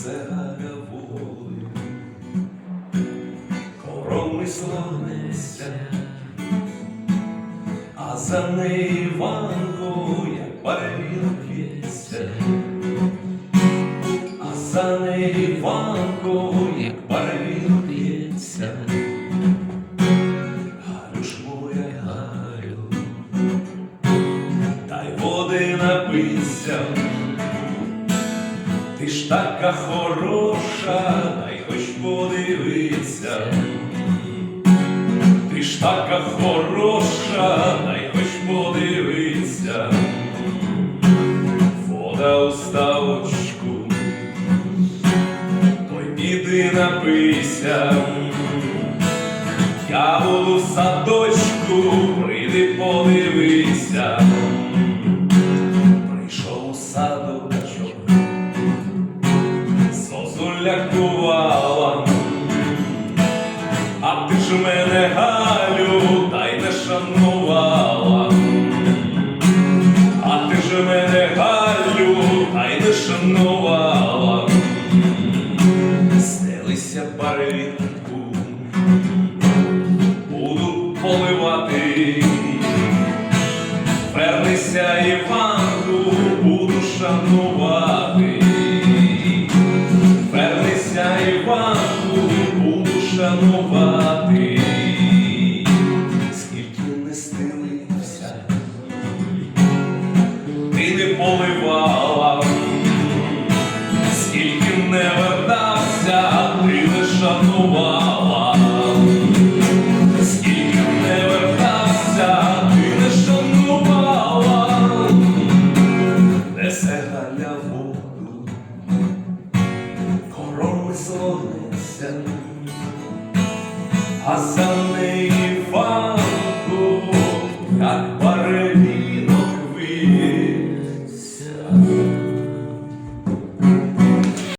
галя воли, короми слонеться, а за нею Іванко, як барвінок п'ється, а за нею Іванко, як барвінок ж моя Галю, дай води напися, ти ж така хороша, дай хоч подивися, ти ж така хороша, дай хоч подивися, вода у ставочку, той піди напися. Я буду в садочку, прийди подивися. Зозуля кувала, а ти ж мене Галю, та й не шанувала. А ти ж мене Галю, та й не шанувала. Стелися барвінку буду поливати. Вернися, Іванку, буду шанувати. Шанувати. Скільки не стилився, ти не поливала, Ação Bey'i farkı